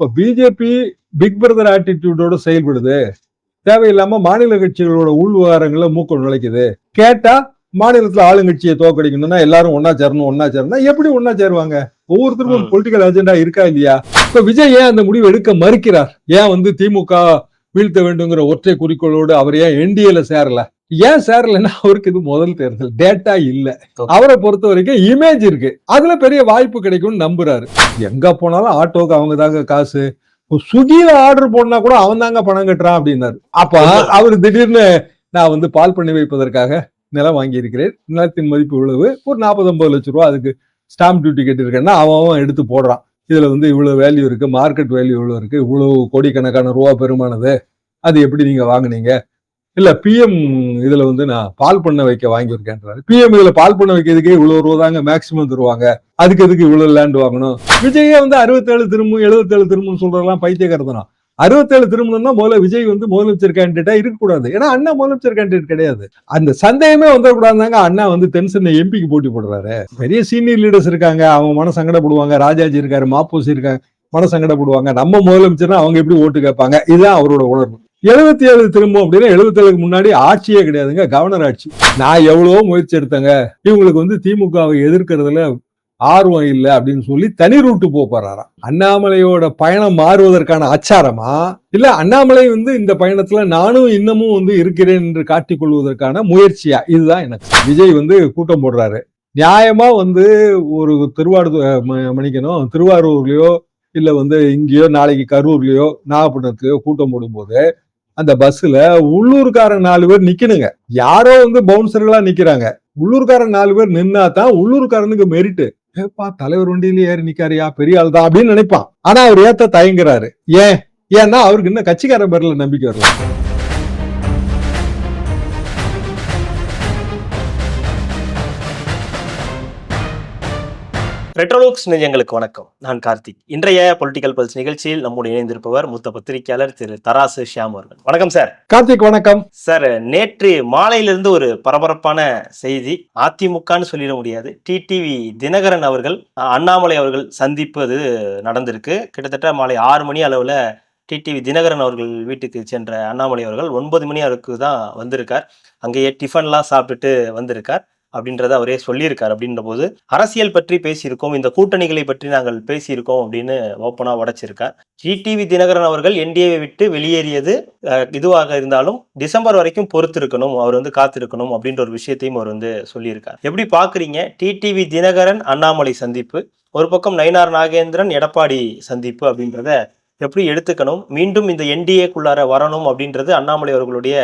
இப்ப BJP big brother ஆட்டிடியூடோட செயல்படுது. தேவையில்லாம மாநில கட்சிகளோட உள் விவகாரங்கள மூக்க நுழைக்குது. கேட்டா மாநிலத்துல ஆளுங்கட்சியை தோக்கடிக்கணும்னா எல்லாரும் ஒன்னா சேரணும் ஒன்னா சேரணும் எப்படி ஒன்னா சேருவாங்க? ஒவ்வொருத்தருக்கும். பொலிட்டிக்கல் அஜெண்டா இருக்கா இல்லையா? இப்ப விஜய் ஏன் அந்த முடிவு எடுக்க மறுக்கிறார்? ஏன் வந்து திமுக வீழ்த்த வேண்டுங்கிற ஒற்றை குறிக்கோளோடு அவர் ஏன் என்டிஏல சேரல? ஏன் சேரலன்னா அவருக்கு இது முதல் தேர்தல். டேட்டா இல்ல. அவரை பொறுத்த வரைக்கும் இமேஜ் இருக்கு. அதுல பெரிய வாய்ப்பு கிடைக்கும்னு நம்புறாரு. எங்க போனாலும் ஆட்டோக்கு அவங்க தாங்க காசு. ஸ்விக்கியில ஆர்டர் போடனா கூட அவன் தாங்க பணம் கட்டுறான் அப்படின்னாரு. அப்ப அவர் திடீர்னு நான் வந்து பால் பண்ணி வைப்பதற்காக நிலம் வாங்கி இருக்கிறேன் நிலத்தின் மதிப்பு இவ்வளவு. ஒரு நாற்பது ஐம்பது லட்சம் ரூபா அதுக்கு ஸ்டாம்ப் டியூட்டி கட்டியிருக்கேன்னா அவன் எடுத்து போடுறான். இதுல வந்து இவ்வளவு வேல்யூ இருக்கு மார்க்கெட் வேல்யூ இவ்வளோ இருக்கு இவ்வளவு கோடிக்கணக்கான ரூபா பெருமானது அது எப்படி நீங்க வாங்குனீங்க? இல்ல பிஎம் இதுல வந்து நான் பால் பண்ண வைக்க வாங்கியிருக்கேன்றாரு. பிஎம் இதில் பால் பண்ண வைக்கிறதுக்கே இவ்வளவு ரூபா தாங்க மேக்சிமம் தருவாங்க. அதுக்கு எதுக்கு இவ்வளோ லேண்ட் வாங்கணும்? விஜயே வந்து அறுபத்தேழு திரும்பும் எழுபத்தேழு திரும்பும் சொல்றதெல்லாம் பைத்தியக்காரத்தனம். அறுபத்தேழு திருமணம்னா முதல்ல விஜய் வந்து முதலமைச்சர் கேண்டிடேட்டா இருக்கக்கூடாது. ஏன்னா அண்ணா முதலமைச்சர் கேண்டிடேட் கிடையாது. அந்த சந்தேகமே வந்துடக்கூடாதுங்க அண்ணா வந்து தென்சென்னை எம்பிக்கு போட்டி போடுறாரு. பெரிய சீனியர் லீடர்ஸ் இருக்காங்க. அவங்க மன சங்கடப்படுவாங்க. ராஜாஜி இருக்காரு மாப்பூசி இருக்காங்க. மன சங்கடப்படுவாங்க. நம்ம முதலமைச்சர்னா அவங்க எப்படி ஓட்டு கேட்பாங்க? இதுதான் அவரோட உணர்வு. எழுபத்தி ஏழு திரும்பும் அப்படின்னா எழுபத்தி ஏழுக்கு முன்னாடி ஆட்சியே கிடையாதுங்க. கவர்னர் ஆட்சி. நான் எவ்வளவோ முயற்சி எடுத்தேங்க. இவங்களுக்கு வந்து திமுகவை எதிர்க்கிறதுல ஆர்வம் இல்லை அப்படின்னு சொல்லி தனி ரூட்டு போக போறாராம். அண்ணாமலையோட பயணம் மாறுவதற்கான அச்சாரமா? இல்ல அண்ணாமலை வந்து இந்த பயணத்துல நானும் இன்னமும் வந்து இருக்கிறேன் என்று காட்டிக் கொள்வதற்கான முயற்சியா? இதுதான் எனக்கு. விஜய் வந்து கூட்டம் போடுறாரு. நியாயமா வந்து ஒரு திருவாரூர் ம- திருவாரூர்லயோ இல்ல வந்து இங்கேயோ நாளைக்கு கரூர்லயோ நாகப்பட்டினத்துலயோ கூட்டம் போடும்போது அந்த பஸ்ல உள்ளூர்காரன் நாலு பேர் நிக்கணுங்க. யாரோ வந்து பவுன்சர்களா நிக்கிறாங்க. உள்ளூர்காரன் நாலு பேர் நின்னா தான் உள்ளூர்காரனுக்கு மெரிட்டு ஏப்பா தலைவர் வண்டியில ஏறி நிக்காரியா? பெரிய ஆள் தான் அப்படின்னு நினைப்பான். ஆனா அவர் ஏத்த தயங்குறாரு. ஏன்? ஏன்னா அவருக்கு இன்னும் கட்சிக்கார பேர்ல நம்பிக்கை வரலாம் ரெட்ரோலோக்ஸ் நெஞ்சங்களுக்கு வணக்கம். நான் கார்த்திக். இன்றைய பொலிட்டிக்கல் பல்ஸ் நிகழ்ச்சியில் நம்முடைய இணைந்திருப்பவர் மூத்த பத்திரிகையாளர் திரு தராசு ஷியாம் அவர்கள். வணக்கம் சார் கார்த்திக் வணக்கம். சார் நேற்று மாலையிலிருந்து ஒரு பரபரப்பான செய்தி அதிமுகன்னு சொல்லிட முடியாது. டிடிவி தினகரன் அவர்கள் அண்ணாமலை அவர்கள் சந்திப்பது நடந்திருக்கு. கிட்டத்தட்ட மாலை ஆறு மணி அளவில் டிடிவி தினகரன் அவர்கள் வீட்டுக்கு சென்ற அண்ணாமலை அவர்கள் ஒன்பது மணி அளவுக்கு தான் வந்திருக்கார். அங்கேயே டிஃபன்லாம் சாப்பிட்டுட்டு வந்திருக்கார். அப்படின்றத அவரே சொல்லியிருக்கார். அப்படின்ற போது அரசியல் பற்றி பேசியிருக்கோம் இந்த கூட்டணிகளை பற்றி நாங்கள் பேசியிருக்கோம் அப்படின்னு ஓப்பனா உடைச்சிருக்கார். டிடிவி தினகரன் அவர்கள் என்டிஏவை விட்டு வெளியேறியது இதுவாக இருந்தாலும் டிசம்பர் வரைக்கும் பொறுத்திருக்கணும் அவர் வந்து காத்திருக்கணும் அப்படின்ற ஒரு விஷயத்தையும் அவர் வந்து சொல்லியிருக்கார். எப்படி பாக்குறீங்க? டிடிவி தினகரன் அண்ணாமலை சந்திப்பு ஒரு பக்கம் நயினார் நாகேந்திரன் எடப்பாடி சந்திப்பு அப்படின்றத எப்படி எடுத்துக்கணும்? மீண்டும் இந்த என்டிஏக்குள்ளார வரணும் அப்படின்றது அண்ணாமலை அவர்களுடைய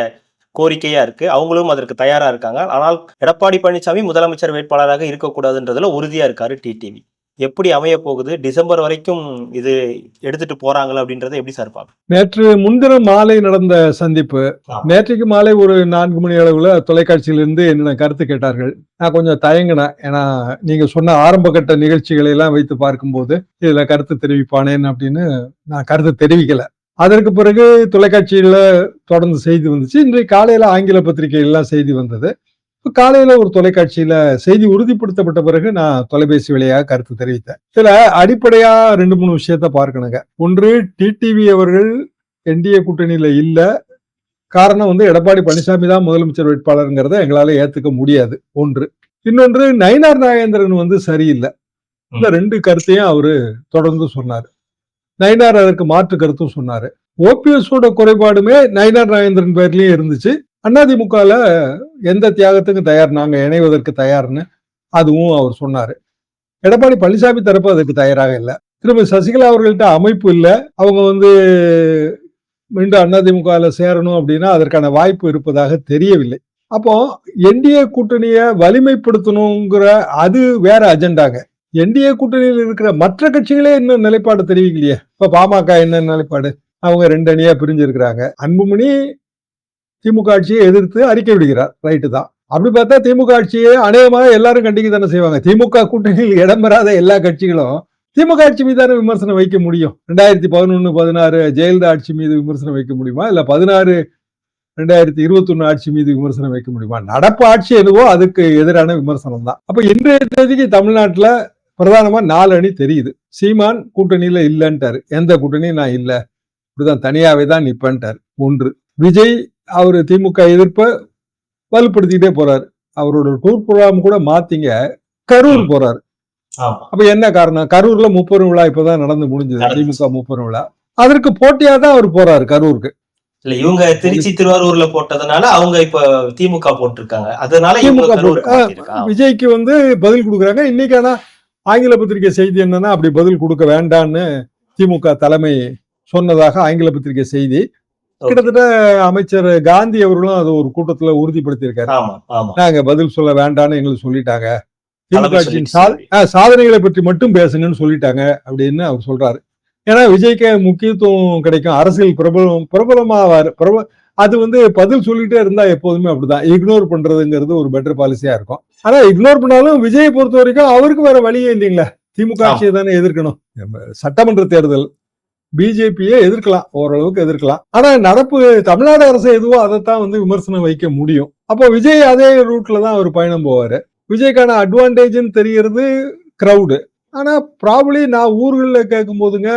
கோரிக்கையா இருக்கு. அவங்களும் அதற்கு தயாரா இருக்காங்க. ஆனால் எடப்பாடி பழனிசாமி முதலமைச்சர் வேட்பாளராக இருக்கக்கூடாதுன்றதுல உறுதியா இருக்காரு டிடிவி. எப்படி அமைய போகுது? டிசம்பர் வரைக்கும் இது எடுத்துட்டு போறாங்களா அப்படின்றத எப்படி சார் பார்க்க நேற்று முன்தினம் மாலை நடந்த சந்திப்பு. நேற்றைக்கு மாலை ஒரு நான்கு மணி அளவுல தொலைக்காட்சியிலிருந்து என்ன கருத்து கேட்டார்கள். நான் கொஞ்சம் தயங்கினேன். ஏன்னா நீங்க சொன்ன ஆரம்ப கட்ட நிகழ்ச்சிகளை எல்லாம் வைத்து பார்க்கும்போது இதுல கருத்து தெரிவிப்பானேன் அப்படின்னு நான் கருத்து தெரிவிக்கல. அதற்கு பிறகு தொலைக்காட்சியில தொடர்ந்து செய்தி வந்துச்சு. இன்றைக்கு காலையில ஆங்கில பத்திரிகையெல்லாம் செய்தி வந்தது. இப்ப காலையில ஒரு தொலைக்காட்சியில செய்தி உறுதிப்படுத்தப்பட்ட பிறகு நான் தொலைபேசி வழியாக கருத்து தெரிவித்தேன். இதுல அடிப்படையா ரெண்டு மூணு விஷயத்த பார்க்கணுங்க. ஒன்று டிடிவி அவர்கள் என்டிஏ கூட்டணியில இல்ல. காரணம் வந்து எடப்பாடி பழனிசாமி தான் முதலமைச்சர் வேட்பாளருங்கிறத எங்களால ஏத்துக்க முடியாது. ஒன்று. இன்னொன்று நயினார் நாகேந்திரன் வந்து சரியில்லை. இந்த ரெண்டு கருத்தையும் அவரு தொடர்ந்து சொன்னாரு. நயினார் அதற்கு மாற்று கருத்தும் சொன்னாரு. ஓபிஎஸோட குறைபாடுமே நயினார் நாகேந்திரன் பேர்லயும் இருந்துச்சு. அதிமுகல எந்த தியாகத்துக்கும் தயார் நாங்க இணைவதற்கு தயார்னு அதுவும் அவர் சொன்னாரு. எடப்பாடி பழனிசாமி தரப்பு அதுக்கு தயாராக இல்லை. திரும்ப சசிகலா அவர்கள்ட்ட அமைப்பு இல்லை. அவங்க வந்து மீண்டும் அதிமுகவில் சேரணும் அப்படின்னா அதற்கான வாய்ப்பு இருப்பதாக தெரியவில்லை. அப்போ என்டிஏ கூட்டணியை வலிமைப்படுத்தணுங்கிற அது வேற அஜெண்டாங்க. என்டிஏ கூட்டணியில் இருக்கிற மற்ற கட்சிகளே என்ன நிலைப்பாடு தெரிவிக்கலையே. இப்ப பாமக என்ன நிலைப்பாடு? அவங்க ரெண்டு அணியா பிரிஞ்சிருக்கிறாங்க அன்புமணி திமுக ஆட்சியை எதிர்த்து அறிக்கை விடுகிறார். ரைட்டு தான். அப்படி பார்த்தா திமுக ஆட்சியை அநேகமாக எல்லாரும் கண்டிக்க தானே செய்வாங்க. திமுக கூட்டணியில் இடம்பெறாத எல்லா கட்சிகளும் திமுக ஆட்சி மீதான விமர்சனம் வைக்க முடியும். ரெண்டாயிரத்தி பதினொன்னு பதினாறு ஜெயலலிதா ஆட்சி மீது விமர்சனம் வைக்க முடியுமா? இல்லை பதினாறு ரெண்டாயிரத்தி இருபத்தொன்னு ஆட்சி மீது விமர்சனம் வைக்க முடியுமா? நடப்பு ஆட்சி எதுவோ அதுக்கு எதிரான விமர்சனம் தான். அப்போ இன்றைய தேதிக்கு தமிழ்நாட்டில் பிரதானமா நாலு அணி தெரியுது. சீமான் கூட்டணியில இல்லைன்ட்டாரு. எந்த கூட்டணியும் நான் இல்ல. இப்படிதான் தனியாவே தான் நிப்பேன்ட்டாரு. ஒன்று. விஜய் அவரு திமுக எதிர்ப்ப வலுப்படுத்திக்கிட்டே போறாரு. அவரோட டூர் ப்ரோக்ராம் கூட மாத்திங்க கரூர். போறாரு. அப்ப என்ன காரணம்? கரூர்ல முப்பெரும் விழா இப்பதான் நடந்து முடிஞ்சது. திமுக முப்பெரும் விழா. அதற்கு போட்டியா தான் அவர் போறாரு கரூருக்கு. இல்ல இவங்க திருச்சி திருவாரூர்ல போட்டதுனால அவங்க இப்ப திமுக போட்டிருக்காங்க. அதனால திமுக. விஜய்க்கு வந்து பதில் கொடுக்குறாங்க. இன்னைக்கு ஆனா ஆங்கில பத்திரிகை செய்தி என்னன்னா அப்படி பதில் கொடுக்க வேண்டான்னு திமுக தலைமை சொன்னதாக ஆங்கில பத்திரிகை செய்தி. கிட்டத்தட்ட அமைச்சர் காந்தி அவர்களும் அது ஒரு கூட்டத்துல உறுதிப்படுத்தியிருக்காரு. நாங்க பதில் சொல்ல வேண்டாம்னு எங்களுக்கு சொல்லிட்டாங்க. திமுக சாதனைகளை பற்றி மட்டும் பேசுங்கன்னு சொல்லிட்டாங்க அப்படின்னு அவர் சொல்றாரு. ஏன்னா விஜய்க்கு முக்கியத்துவம் கிடைக்கும். அரசியல் பிரபலம் பிரபலமாவார் பிரபல அது வந்து பதில் சொல்லிட்டே இருந்தா எப்போதுமே அப்படிதான். இக்னோர் பண்றதுங்கிறது ஒரு பெட்டர் பாலிசியா இருக்கும். ஆனா இக்னோர் பண்ணாலும் விஜயை பொறுத்த வரைக்கும் அவருக்கு வேற வழியே இல்லைங்களா. திமுக. ஆட்சியை தானே எதிர்க்கணும். சட்டமன்ற தேர்தல் பிஜேபியை எதிர்க்கலாம் ஓரளவுக்கு எதிர்க்கலாம். ஆனா நடப்பு தமிழ்நாடு அரசு எதுவோ அதைத்தான் வந்து விமர்சனம் வைக்க முடியும். அப்போ விஜய் அதே ரூட்ல தான் அவர் பயணம் போவாரு. விஜய்க்கான அட்வான்டேஜ்னு தெரியறது கிரவுடு ஆனா ப்ராபலி நான் ஊர்களில் கேட்கும் போதுங்க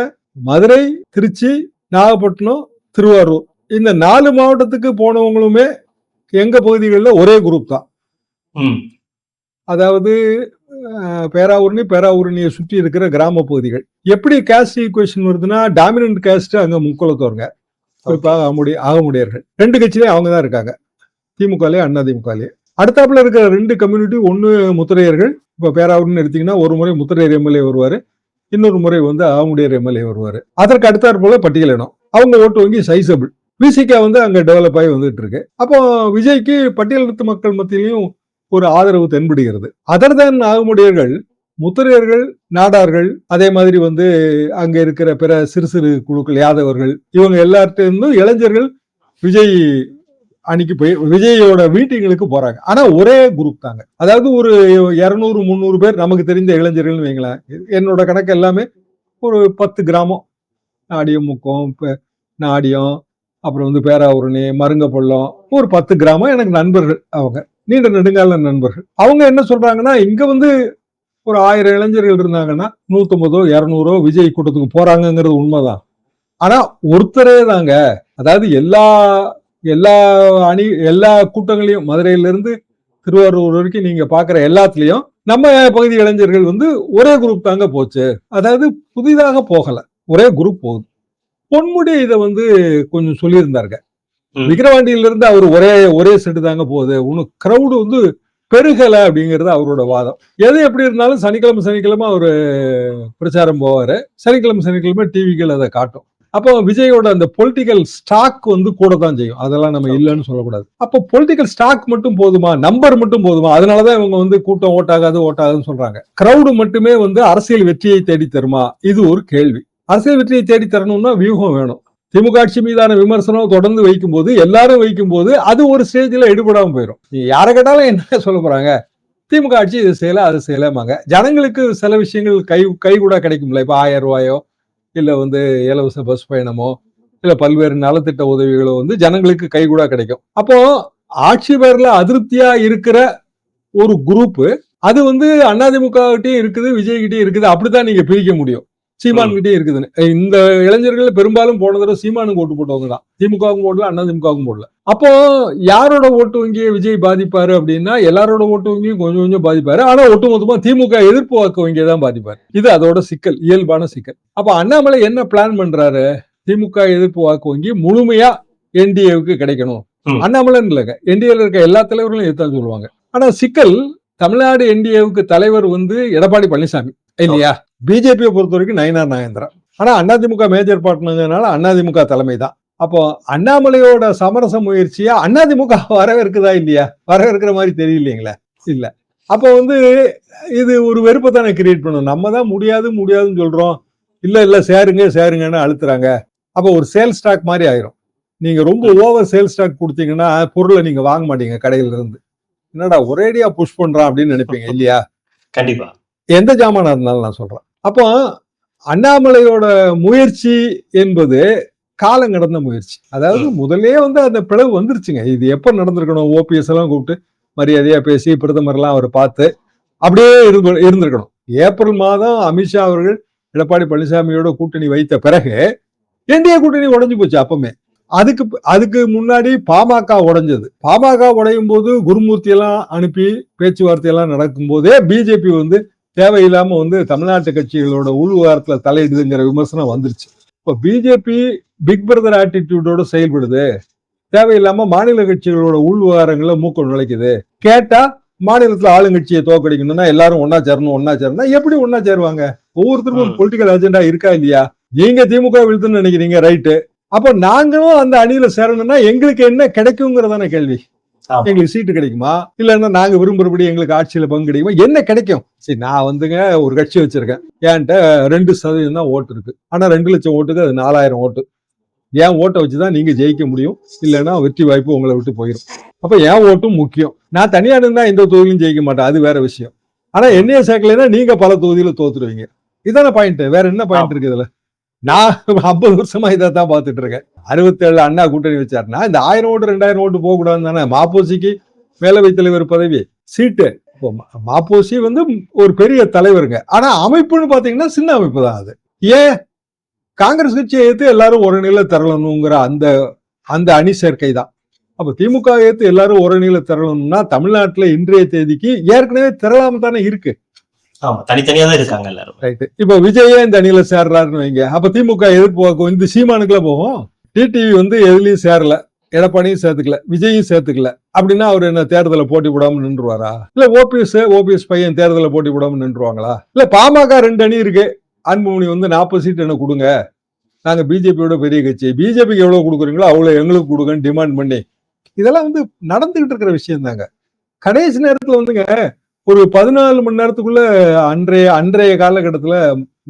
மதுரை திருச்சி நாகப்பட்டினம் திருவாரூர். இந்த நாலு மாவட்டத்துக்கு போனவங்களுமே எங்க பகுதிகளில் ஒரே குரூப் தான். அதாவது பேராவூரணி பேராவூரணியை சுற்றி இருக்கிற கிராம பகுதிகள். எப்படி கேஸ்ட் ஈக்குவேஷன் வருதுன்னா டாமினன்ட் கேஸ்ட் அங்க முக்குளத்தோருங்க குறிப்பாக ஆகமுடி ஆகமுடியர்கள். ரெண்டு கட்சியிலே அவங்க தான் இருக்காங்க. திமுகலே அண்ணா திமுகலே அடுத்தாப்புல இருக்கிற ரெண்டு கம்யூனிட்டி ஒன்னு முத்திரையர்கள். இப்ப பேராவூர்னு எடுத்தீங்கன்னா ஒரு முறை முத்திரையர் எம்எல்ஏ வருவாரு. இன்னொரு முறை வந்து ஆகமுடியர் எம்எல்ஏ வருவாரு. அதற்கு அடுத்தாற் போல பட்டியலினம் அவங்க ஓட்டு வங்கி சைசபிள் விசிகா வந்து அங்க டெவலப் ஆகி வந்துட்டு இருக்கு. அப்போ விஜய்க்கு பட்டியலினத்து மக்கள் மத்தியிலையும் ஒரு ஆதரவு தென்படுகிறது. அதர் தேன் ஆகமுடியர்கள் முத்திரையர்கள் நாடார்கள் அதே மாதிரி வந்து அங்க இருக்கிற பிற சிறு சிறு குழுக்கள் யாதவர்கள் இவங்க எல்லார்ட்டிருந்தும் இளைஞர்கள் விஜய் அன்னைக்கு போய் விஜயோட மீட்டிங்களுக்கு போறாங்க. ஆனா ஒரே குரூப் தாங்க. அதாவது ஒரு இரநூறு முந்நூறு பேர் நமக்கு தெரிந்த இளைஞர்கள்னு வைங்களேன். என்னோட கணக்கு எல்லாமே ஒரு பத்து கிராமம். நாடியம் முக்கம் நாடியம் அப்புறம் வந்து பேராவூரணி மருங்கப்பள்ளம் ஒரு பத்து கிராமம் எனக்கு நண்பர்கள் அவங்க. நீண்ட நெடுங்கால நண்பர்கள். அவங்க என்ன சொல்றாங்கன்னா இங்க வந்து ஒரு ஆயிரம் இளைஞர்கள் இருந்தாங்கன்னா நூத்தம்பதோ இரநூறோ விஜய் கூட்டத்துக்கு போறாங்கங்கிறது உண்மைதான். ஆனா ஒருத்தரே தாங்க அதாவது எல்லா எல்லா அணி எல்லா கூட்டங்களையும் மதுரையில இருந்து திருவாரூர் வரைக்கும் நீங்க பாக்குற எல்லாத்துலயும் நம்ம பகுதி இளைஞர்கள் வந்து ஒரே குரூப் தாங்க போச்சு. அதாவது புதிதாக போகல. ஒரே குரூப் போகுது. பொன்முடி இதை வந்து கொஞ்சம் சொல்லியிருந்தாருங்க. விக்கிரவாண்டியில இருந்து அவர் ஒரே ஒரே செட்டு தாங்க போகுது. ஒன்னும் கிரௌடு வந்து பெருகல அப்படிங்கிறது அவரோட வாதம். எது எப்படி இருந்தாலும் சனிக்கிழமை சனிக்கிழமை அவரு பிரச்சாரம் போவாரு. சனிக்கிழமை சனிக்கிழமை டிவிகள் அதை காட்டும். அப்போ விஜயோட அந்த பொலிட்டிக்கல் ஸ்டாக் வந்து கூட தான் செய்யும். அதெல்லாம் நம்ம இல்லைன்னு சொல்லக்கூடாது. அப்போ பொலிட்டிக்கல் ஸ்டாக் மட்டும் போதுமா? நம்பர் மட்டும் போதுமா? அதனாலதான் இவங்க வந்து கூட்டம் ஓட்டாகாது ஓட்டாகாதுன்னு சொல்றாங்க. கிரௌடு மட்டுமே வந்து அரசியல் வெற்றியை தேடி தருமா இது ஒரு கேள்வி. அரசியல் வெற்றியை தேடி தரணும்னா வியூகம் வேணும். திமுக ஆட்சி மீதான விமர்சனம் தொடர்ந்து வைக்கும்போது எல்லாரும் வைக்கும்போது அது ஒரு ஸ்டேஜில் எடுபடாமல் போயிடும் யாரை கேட்டாலும் என்ன சொல்ல போறாங்க? திமுக ஆட்சி இது செய்யல அது செய்யலாமாங்க ஜனங்களுக்கு சில விஷயங்கள் கை கை கூட கிடைக்கும்ல. இப்போ ஆயிரம் ரூபாயோ இல்லை வந்து இலவச பஸ் பயணமோ இல்லை பல்வேறு நலத்திட்ட உதவிகளோ வந்து ஜனங்களுக்கு கை கூட கிடைக்கும். அப்போ ஆட்சி பேரில் அதிருப்தியா இருக்கிற ஒரு குரூப்பு அது வந்து அதிமுக இருக்குது விஜய்கிட்டயும் இருக்குது. அப்படித்தான் நீங்க பிரிக்க முடியும். சீமான் இருக்குதுன்னு இந்த இளைஞர்கள் பெரும்பாலும் போன தடவை சீமானுக்கு ஓட்டு போட்டவங்க தான். திமுகவுக்கும் போடல அண்ணா திமுகவுக்கும் போடல. அப்போ யாரோட ஓட்டு வங்கியை விஜய் பாதிப்பாரு அப்படின்னா எல்லாரோட ஓட்டு வங்கியும் கொஞ்சம் கொஞ்சம் பாதிப்பாரு. ஆனா ஒட்டுமொத்தமா திமுக எதிர்ப்பு வாக்கு வங்கியை தான் பாதிப்பாரு. இது அதோட சிக்கல் இயல்பான சிக்கல். அப்ப அண்ணாமலை என்ன பிளான் பண்றாரு? திமுக எதிர்ப்பு வாக்கு வங்கி முழுமையா என்டிஏவுக்கு கிடைக்கணும். அண்ணாமலைன்னு இல்லைங்க என்டிஏல இருக்க எல்லா தலைவர்களும் இதுதான் சொல்லுவாங்க. ஆனா சிக்கல் தமிழ்நாடு என்டிஏவுக்கு தலைவர் வந்து எடப்பாடி பழனிசாமி. இல்லையா? பிஜேபியை பொறுத்த வரைக்கும் நயனார் நாகேந்திரா ஆனா அதிமுக மேஜர் பார்ட்னர்னால அதிமுக தலைமை தான் அப்போ அண்ணாமலையோட சமரச முயற்சியா அதிமுக வரவேற்குதா இல்லையா? வரவேற்கிற மாதிரி தெரியலைங்களே. இல்ல. அப்போ வந்து இது ஒரு வெறுப்பை தானே கிரியேட் பண்ணும். நம்ம தான் முடியாது முடியாதுன்னு சொல்றோம். இல்ல இல்ல சேருங்க சேருங்கன்னு அழுத்துறாங்க. அப்போ ஒரு சேல் ஸ்டாக் மாதிரி ஆயிரும். நீங்க ரொம்ப ஓவர் சேல் ஸ்டாக் கொடுத்தீங்கன்னா பொருளை நீங்க வாங்க மாட்டீங்க கடையில இருந்து என்னடா ஒரேடியா புஷ் பண்றான் அப்படின்னு நினைப்பீங்க இல்லையா? கண்டிப்பா. எந்த ஜாமானா இருந்தாலும் நான் சொல்றேன். அப்போ அண்ணாமலையோட முயற்சி என்பது காலம் கடந்த முயற்சி. அதாவது முதல்லயே வந்து அந்த பிளவு வந்துருச்சுங்க. இது எப்ப நடந்திருக்கணும்? ஓபிஎஸ் எல்லாம் கூப்பிட்டு மரியாதையா பேசி பிரதமர் எல்லாம் அவர் பார்த்து அப்படியே இருந்து இருந்திருக்கணும். ஏப்ரல் மாதம் அமித்ஷா அவர்கள் எடப்பாடி பழனிசாமியோட கூட்டணி வைத்த பிறகு என்டிஏ கூட்டணி உடைஞ்சு போச்சு அப்பமே. அதுக்கு அதுக்கு முன்னாடி பாமக உடைஞ்சது. பாமக உடையும் போது குருமூர்த்தி எல்லாம் அனுப்பி பேச்சுவார்த்தை எல்லாம் நடக்கும் போதே பிஜேபி வந்து தேவையில்லாம வந்து தமிழ்நாட்டு கட்சிகளோட உள் விவகாரத்துல தலையிடுதுங்கிற விமர்சனம் வந்துருச்சு. இப்ப பிஜேபி பிக் பிரதர் ஆட்டிடியூடோட செயல்படுது. தேவையில்லாம மாநில கட்சிகளோட உள் விவகாரங்களை மூக்க நுழைக்குது. கேட்டா மாநிலத்துல ஆளுங்கட்சியை தோக்கடிக்கணும்னா எல்லாரும் ஒன்னா சேரணும் ஒன்னா சேரணும் எப்படி ஒன்னா சேருவாங்க? ஒவ்வொருத்தருக்கும் ஒரு. பொலிட்டிக்கல் அஜெண்டா இருக்கா இல்லையா? நீங்க திமுக விழுத்துன்னு நினைக்கிறீங்க ரைட்டு அப்ப நாங்களும் அந்த அணியில சேரணும்னா எங்களுக்கு என்ன கிடைக்குங்கிறதான கேள்வி. எங்களுக்கு சீட்டு கிடைக்குமா? இல்லைன்னா நாங்க விரும்புறபடி எங்களுக்கு ஆட்சியில பங்கு கிடைக்குமா? என்ன கிடைக்கும்? சரி நான் வந்துங்க ஒரு கட்சி வச்சிருக்கேன். என்கிட்ட ரெண்டு சதவீதம் தான் ஓட்டு இருக்கு. ஆனா ரெண்டு லட்சம் ஓட்டுக்கு அது நாலாயிரம் ஓட்டு. என் ஓட்டை வச்சுதான் நீங்க ஜெயிக்க முடியும். இல்லைன்னா வெற்றி வாய்ப்பு உங்களை விட்டு போயிடும் அப்ப என் ஓட்டும் முக்கியம். நான் தனியா இருந்தா எந்த தொகுதியிலும் ஜெயிக்க மாட்டேன். அது வேற விஷயம். ஆனா என்னைய சேர்க்கலைன்னா நீங்க பல தொகுதியில தோத்துருவீங்க இதான பாயிண்ட் வேற என்ன பாயிண்ட் இருக்கு இதுல? நான் ஐம்பது வருஷமா இதை தான் பார்த்துட்டு இருக்கேன். அறுபத்தேழு அண்ணா கூட்டணி வச்சாருன்னா இந்த ஆயிரம் ஓட்டு ரெண்டாயிரம் ஓட்டு போக கூடாது தானே? மாப்போசிக்கு மேலவை தலைவர் பதவி சீட்டு. இப்போ மாப்போசி வந்து ஒரு பெரிய தலைவருங்க. ஆனா அமைப்புன்னு பாத்தீங்கன்னா சின்ன அமைப்பு தான் அது. ஏன்? காங்கிரஸ் கட்சியை ஏத்து எல்லாரும் ஒரு நிலை தரலணுங்கிற அந்த அந்த அணி சேர்க்கை தான். அப்ப திமுக ஏத்து எல்லாரும் ஒரு நிலை தரணும்னா தமிழ்நாட்டுல இன்றைய தேதிக்கு ஏற்கனவே திரளாம தானே இருக்கு. ஆமா தனித்தனியா தான் இருக்காங்க எல்லாரும். ரைட் இப்ப விஜயே இந்த அணியில சேர்றாருன்னு வைங்க? அப்ப திமுக எதிர்ப்பு இந்த சீமானுக்குள்ள போகும்? டிடிவி வந்து எதுலயும் சேரல எடப்பாடியும் சேர்த்துக்கல விஜயும் சேர்த்துக்கல அப்படின்னா அவர் என்ன தேர்தல போட்டி போடாம நின்றுவாரா இல்ல ஓபிஎஸ் ஓபிஎஸ் பையன் தேர்தல போட்டி போடாம நின்றுவாங்களா இல்ல பாமக ரெண்டு அணி இருக்கு அன்புமணி வந்து நாற்பது சீட் என்ன கொடுங்க நாங்க பிஜேபியோட பெரிய கட்சி பிஜேபிக்கு எவ்வளவு கொடுக்குறீங்களோ அவ்வளவு எங்களுக்கு கொடுங்கன்னு டிமாண்ட் பண்ணி இதெல்லாம் வந்து நடந்துகிட்டு இருக்கிற விஷயம் தாங்க கடைசி நேரத்துல வந்துங்க ஒரு பதினாலு மணி நேரத்துக்குள்ள அன்றைய அன்றைய காலகட்டத்துல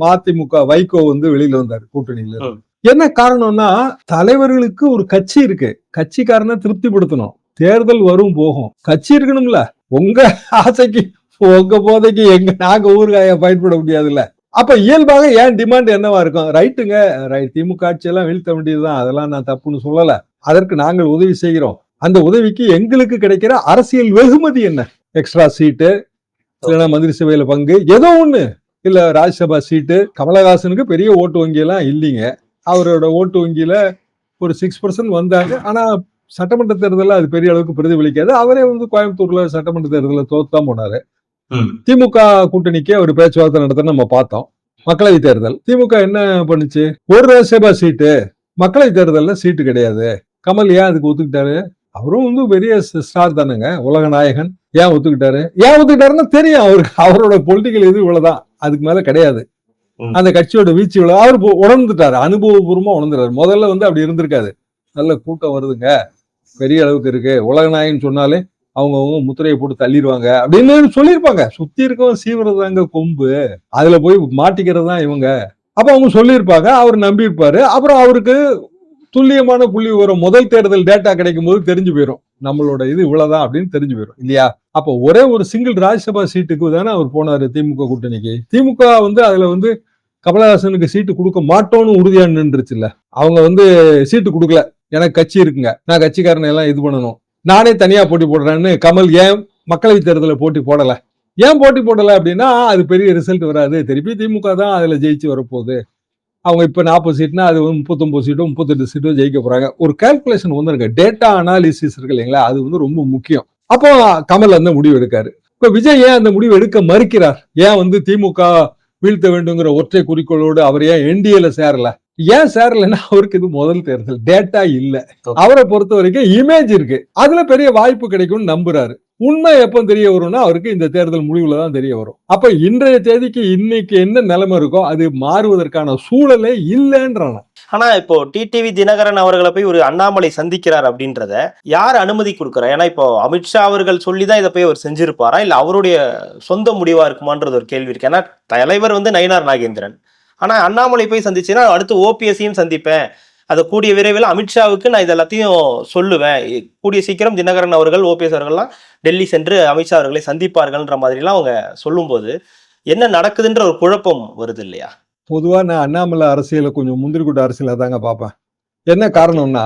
மதிமுக வைகோ வந்து வெளியில வந்தாரு கூட்டணியில இருந்து. என்ன காரணம்னா தலைவர்களுக்கு ஒரு கட்சி இருக்கு. கட்சிக்காரனை திருப்திப்படுத்தணும். தேர்தல் வரும் போகும். கட்சி இருக்கணும்ல. உங்க ஆசைக்கு உங்க போதைக்கு எங்க நாங்க ஊருக்காய பயன்பட முடியாதுல்ல. அப்ப இயல்பாக ஏன் டிமாண்ட் என்னவா இருக்கும்? ரைட்டுங்க ரைட் திமுக ஆட்சியெல்லாம் வீழ்த்த வேண்டியதுதான். அதெல்லாம் நான் தப்புன்னு சொல்லல. அதற்கு நாங்கள் உதவி செய்கிறோம். அந்த உதவிக்கு எங்களுக்கு கிடைக்கிற அரசியல் வெகுமதி என்ன? எக்ஸ்ட்ரா சீட்டு இல்லைன்னா மந்திரி சபையில பங்கு ஏதோ ஒண்ணு. இல்ல ராஜ்யசபா சீட்டு கமலஹாசனுக்கு பெரிய ஓட்டு வங்கி எல்லாம் இல்லைங்க. அவரோட ஓட்டு வங்கியில ஒரு சிக்ஸ் பர்சன்ட் வந்தாங்க ஆனா சட்டமன்ற தேர்தலில் அது பெரிய அளவுக்கு பிரதிபலிக்காது. அவரே வந்து கோயம்புத்தூர்ல சட்டமன்ற தேர்தலில் தோத்துதான் போனாரு. திமுக கூட்டணிக்கே ஒரு பேச்சுவார்த்தை நடத்த நம்ம பார்த்தோம். மக்களவை தேர்தல். திமுக என்ன பண்ணுச்சு? ஒரு ராஜ்யசபா சீட்டு. மக்களவை தேர்தல்ல சீட்டு கிடையாது. கமல் ஏன் அதுக்கு ஒத்துக்கிட்டாரு? அவரும் வந்து பெரிய ஸ்டார் தானுங்க. உலக நாயகன். ஏன் ஒத்துக்கிட்டாரு? ஏன் ஒத்துக்கிட்டாருன்னா தெரியும். அவருக்கு அவரோட பொலிட்டிக்கல் இது இவ்வளவுதான். அதுக்கு மேல கிடையாது. அந்த கட்சியோட வீச்சு இவ்வளவு அவர் உணர்ந்துட்டாரு. அனுபவபூர்வமா உணர்ந்துட்டாரு முதல்ல வந்து அப்படி இருந்திருக்காது. நல்ல கூட்டம் வருதுங்க. பெரிய அளவுக்கு இருக்கு. உலகநாயகன் சொன்னாலே அவங்க அவங்க முத்திரையை போட்டு தள்ளிடுவாங்க அப்படின்னு சொல்லியிருப்பாங்க. சுத்தி இருக்கவன் சீவுறது தாங்க கொம்பு. அதுல போய் மாட்டிக்கிறது தான் இவங்க. அப்ப அவங்க சொல்லியிருப்பாங்க. அவர் நம்பியிருப்பாரு. அப்புறம் அவருக்கு துல்லியமான புள்ளி விவரம். முதல் தேர்தல் டேட்டா கிடைக்கும் போது தெரிஞ்சு போயிடும் நம்மளோட இது இவ்வளவுதான் அப்படின்னு தெரிஞ்சு போயிடும் இல்லையா? அப்ப ஒரே ஒரு சிங்கிள் ராஜ்யசபா சீட்டுக்கு தானே அவர் போனாரு திமுக கூட்டணிக்கு. திமுக வந்து அதுல வந்து கமலஹாசனுக்கு சீட்டு கொடுக்க மாட்டோம்னு உறுதியா நின்றுச்சு இல்ல அவங்க வந்து சீட்டு கொடுக்கல. எனக்கு கட்சி இருக்குங்க. நான் கட்சிக்காரனை எல்லாம் இது பண்ணணும். நானே தனியா போட்டி போடுறேன்னு கமல் ஏன் மக்களவைத் தேர்தலில் போட்டி போடல? ஏன் போட்டி போடல அப்படின்னா அது பெரிய ரிசல்ட் வராது. திருப்பி திமுக தான் அதுல ஜெயிச்சு வரப்போகுது. அவங்க இப்போ நாற்பது சீட்னா அது வந்து முப்பத்தொம்பது சீட்டோ முப்பத்தெட்டு சீட்டோ ஜெயிக்க போறாங்க. ஒரு கால்குலேஷன் வந்து இருக்கு டேட்டா அனாலிசிஸ் இருக்கு இல்லைங்களா? அது வந்து ரொம்ப முக்கியம். அப்போ கமல் அந்த முடிவு எடுக்காரு. இப்போ விஜய் ஏன் அந்த முடிவு எடுக்க மறுக்கிறார்? ஏன் வந்து திமுக வீழ்த்த வேண்டுங்கிற ஒற்றை குறிக்கோளோடு அவர் ஏன் என்டிஏல சேரல? ஏன் சேரலன்னா அவருக்கு இது முதல் தேர்தல். டேட்டா இல்ல. அவரை பொறுத்த வரைக்கும் இமேஜ் இருக்கு. அதுல பெரிய வாய்ப்பு கிடைக்கும்னு நம்புறாரு. உண்மை எப்போ தெரிய வரும்னா அவருக்கு இந்த தேர்தல் முடிவில் தான் தெரிய வரும். அப்போ இன்றைய தேதிக்கு இன்னைக்கு என்ன நிலைமை இருக்கோ அது மாறுவதற்கான சூழலே இல்லைன்றான ஆனா இப்போ டிடிவி தினகரன் அவர்களை போய் ஒரு அண்ணாமலை சந்திக்கிறார் அப்படின்றத யார் அனுமதி கொடுக்குறா? ஏன்னா இப்போ அமித்ஷா அவர்கள் சொல்லி தான் இதை போய் அவர் செஞ்சிருப்பாரா? இல்லை அவருடைய சொந்த முடிவா இருக்குமான்றது ஒரு கேள்வி இருக்கு. ஏன்னா தலைவர் வந்து நயினார் நாகேந்திரன். ஆனா அண்ணாமலை போய் சந்திச்சுன்னா அடுத்து ஓபிஎஸ்சியும் சந்திப்பேன். அதை கூடிய விரைவில் அமித்ஷாவுக்கு நான் இது எல்லாத்தையும் சொல்லுவேன். கூடிய சீக்கிரம் தினகரன் அவர்கள் ஓபிஎஸ் அவர்கள்லாம் டெல்லி சென்று அமித்ஷா அவர்களை சந்திப்பார்கள்ன்ற மாதிரிலாம் அவங்க சொல்லும்போது என்ன நடக்குதுன்ற ஒரு குழப்பம் வருது இல்லையா? பொதுவா நான் அண்ணாமலை அரசியலை கொஞ்சம் முந்திரி கூட்ட அரசியலை தாங்க பார்ப்பேன். என்ன காரணம்னா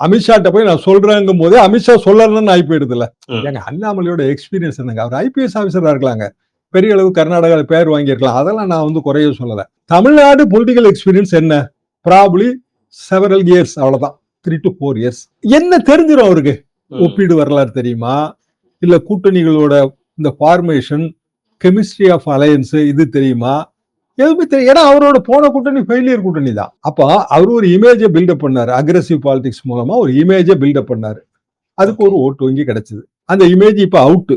அமித்ஷாட்ட போய் நான் சொல்றேங்கும் போதே அமித்ஷா சொல்லலன்னு ஆகி போயிடுதுல ம். ஏங்க அண்ணாமலையோட எக்ஸ்பீரியன்ஸ் என்னங்க? அவர் ஐபிஎஸ் ஆஃபீஸரா இருக்கலாங்க. பெரிய அளவு கர்நாடகால பேர் வாங்கியிருக்கலாம். அதெல்லாம் நான் வந்து குறைய சொல்லல. தமிழ்நாடு பொலிட்டிக்கல் எக்ஸ்பீரியன்ஸ் என்ன? ப்ராப்ளி செவரல் இயர்ஸ் அவ்வளவுதான். த்ரீ டு ஃபோர் இயர்ஸ் என்ன தெரிஞ்சிடும் அவருக்கு. ஒப்பீடு வரலாறு தெரியுமா? இல்ல கூட்டணிகளோட இந்த ஃபார்மேஷன் கெமிஸ்ட்ரி ஆஃப் அலையன்ஸ் இது தெரியுமா? எதுவுமே தெரியும் ஏன்னா அவரோட போன கூட்டணி ஃபெயிலியர் கூட்டணி தான். அப்போ அவர் ஒரு இமேஜை பில்டப் பண்ணாரு. அக்ரஸிவ் பாலிடிக்ஸ் மூலமா ஒரு இமேஜை பில்டப் பண்ணாரு. அதுக்கு ஒரு ஓட்டு வங்கி கிடைச்சது. அந்த இமேஜ் இப்ப அவுட்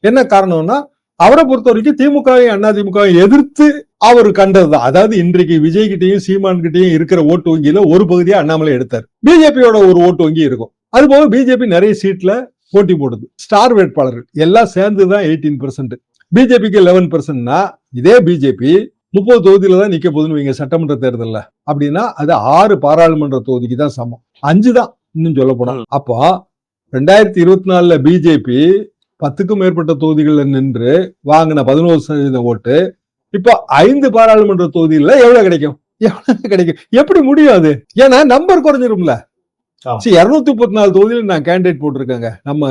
என்ன காரணம்னா அவரை பொறுத்த வரைக்கும் திமுகவையும் அதிமுகவையும் எதிர்த்து அவர் கண்டதுதான். அதாவது இன்றைக்கு விஜய் கிட்டையும் சீமான் கிட்டையும் இருக்கிற ஓட்டு வங்கியில ஒரு பகுதியா அண்ணாமலை எடுத்தார். பிஜேபியோட ஒரு ஓட்டு வங்கி இருக்கும். அது போக பிஜேபி நிறைய சீட்ல போட்டி போடுது. ஸ்டார் வேட்பாளர்கள் எல்லாம் சேர்ந்து தான் எயிட்டீன் பர்சன்ட் பிஜேபிக்கு லெவன் பர்சன்ட்னா இதே பிஜேபி முப்பது தொகுதியில தான் நிக்க போகுதுன்னு வைங்க சட்டமன்ற தேர்தல்ல. அப்படின்னா அது ஆறு பாராளுமன்ற தொகுதிக்கு தான் சமம். அஞ்சு தான் இன்னும் சொல்ல போனா. அப்போ ரெண்டாயிரத்தி இருபத்தி நாலுல பிஜேபி பத்துக்கும் மேற்பட்ட தொகுதிகளில் நின்று வாங்கின பதினோரு சதவீத ஓட்டு இப்போ ஐந்து பாராளுமன்ற தொகுதியில எவ்வளவு கிடைக்கும்? எவ்வளவு கிடைக்கும்? எப்படி முடியும் அது? ஏன்னா நம்பர் குறைஞ்சிரும்ல. சரி இருநூத்தி முப்பத்தி நாலு தொகுதியில் நான் கேண்டிடேட் போட்டிருக்கேங்க. நம்ம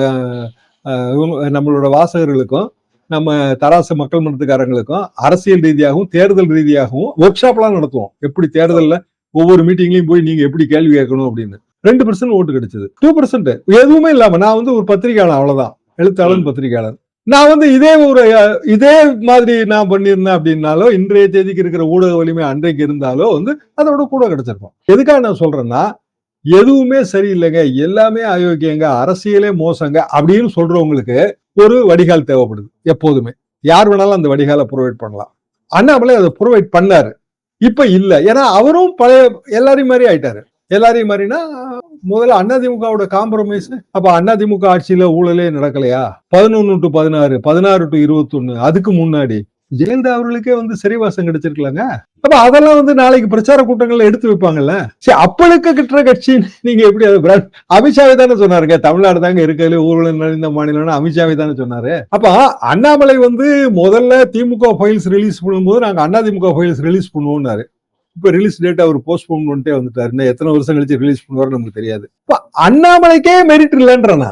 நம்மளோட வாசகர்களுக்கும் நம்ம தராசு மக்கள் மன்றத்துக்காரங்களுக்கும் அரசியல் ரீதியாகவும் தேர்தல் ரீதியாகவும் ஒர்க் ஷாப்லாம் நடத்துவோம். எப்படி தேர்தல்ல ஒவ்வொரு மீட்டிங்லயும் போய் நீங்க எப்படி கேள்வி கேட்கணும் அப்படின்னு. ரெண்டு பர்சன்ட் ஓட்டு கிடைச்சது. டூ பர்சன்ட் எதுவுமே இல்லாம நான் வந்து ஒரு பத்திரிகையாளர் அவ்வளவுதான். எழுத்தாளன் பத்திரிகையாளர். நான் வந்து இதே ஒரு இதே மாதிரி நான் பண்ணியிருந்தேன் அப்படின்னாலோ இன்றைய தேதிக்கு இருக்கிற ஊடக வலிமை அன்றைக்கு இருந்தாலோ வந்து அதோட கூட கிடைச்சிருக்கும். எதுக்காக நான் சொல்றேன்னா எதுவுமே சரியில்லைங்க எல்லாமே அயோக்கியங்க அரசியலே மோசங்க அப்படின்னு சொல்றவங்களுக்கு ஒரு வடிகால் தேவைப்படுது எப்போதுமே. யார் வேணாலும் அந்த வடிகாலை ப்ரொவைட் பண்ணலாம். அண்ணாமலை அதை ப்ரொவைட் பண்ணாரு. இப்ப இல்ல. ஏன்னா அவரும் பழைய எல்லாரையும் மாதிரி ஆயிட்டாரு. எல்லாரையும் மாதிரினா முதல்ல அதிமுகவோட காம்ப்ரமைஸ் அப்ப அதிமுக ஆட்சியில ஊழலே நடக்கலையா? பதினொன்னு டு பதினாறு பதினாறு டு இருபத்தொன்னு அதுக்கு முன்னாடி. ஜெயலலிதா அவர்களுக்கே வந்து சிறைவாசம் கிடைச்சிருக்கலாங்க. அப்ப அதெல்லாம் வந்து நாளைக்கு பிரச்சார கூட்டங்கள்ல எடுத்து வைப்பாங்கல்ல? சரி அப்பளுக்கு கிட்ட கட்சி நீங்க எப்படி அது பிராண்ட் தானே சொன்னாருங்க. தமிழ்நாடு தாங்க இருக்கிறதுல ஊழல் நிறைந்த மாநிலம்னு அமித்ஷாவை தானே சொன்னாரு. அப்ப அண்ணாமலை வந்து முதல்ல திமுக ஃபைல்ஸ் ரிலீஸ் பண்ணும்போது நாங்க திமுக ஃபைல்ஸ் ரிலீஸ் பண்ணுவோம்னாரு. இப்ப ரிலீஸ் டேட் அவர் போஸ்ட்போன் பண்ணிட்டே வந்துட்டாரு. இன்னும் எத்தனை வருஷம் கழிச்சு ரிலீஸ் பண்ணுவாரு நமக்கு தெரியாது. இப்ப அண்ணாமலைக்கே மெரிட் இல்லைன்றனா.